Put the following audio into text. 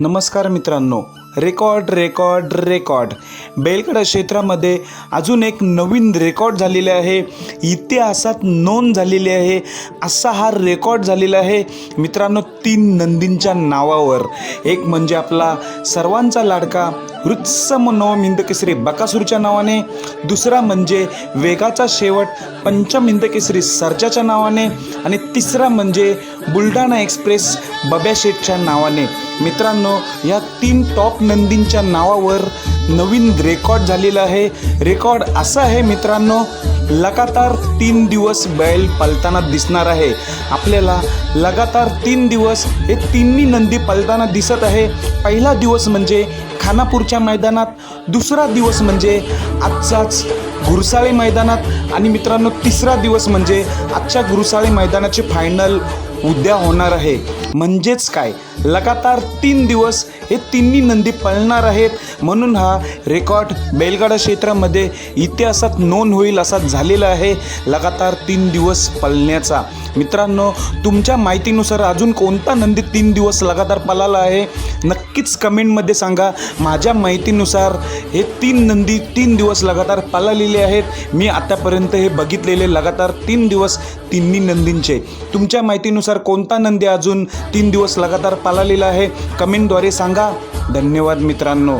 नमस्कार मित्रांनो record record record. बेलकडा क्षेत्रामध्ये अजून एक नवीन रेकॉर्ड झालेले आहे. इतिहासात नोंद झालेली आहे. असा हा रेकॉर्ड झालेला आहे. मित्रांनो तीन नंदींच्या नावावर. एक म्हणजे आपला सर्वांचा लाडका वृत्सम नवम हिंदकेसरी बकासूरच्या नावाने. दुसरा म्हणजे वेगाचा शेवट पंचम हिंदकेसरी सर्जाच्या नावाने. आणि तिसरा म्हणजे बुलढाणा एक्सप्रेस बब्या शेठच्या नावाने. मित्रांनो या तीन टॉप नंदींच्या नावावर नवीन रेकॉर्ड झालेला आहे. रेकॉर्ड असा आहे मित्रांनो लगातार तीन दिवस बैल पलताना दिसणार आहे. आपल्याला लगातार तीन दिवस हे तिन्ही नंदी पलताना दिसत आहे. पहिला दिवस म्हणजे खानापूरच्या मैदानात दुसरा दिवस म्हणजे आजचाच गुरसाळे मैदानात आणि मित्रांनो तिसरा दिवस म्हणजे आजच्या गुरसाळे मैदानाचे फायनल उद्या होणार आहे. म्हणजेच काय? लगातार तीन दिवस हे तिन्ही नंदी पळणार आहेत. म्हणून हा रेकॉर्ड बैलगाडा क्षेत्रामध्ये इतिहासात नोंद होईल असा झालेला आहे लगातार तीन दिवस पळण्याचा. मित्रांनो तुमच्या माहितीनुसार अजून कोणता नंदी तीन दिवस लगातार पळाला आहे? नक्कीच कमेंटमध्ये सांगा. माझ्या माहितीनुसार हे तीन नंदी तीन दिवस लगातार पळालेले आहेत. मी आतापर्यंत हे बघितलेले लगातार तीन दिवस तिन्ही नंदींचे. तुमच्या माहितीनुसार कोणता नंदी अजून तीन दिवस लगातार पळालेला आहे. कमेंटद्वारे सांगा. धन्यवाद मित्रांनो.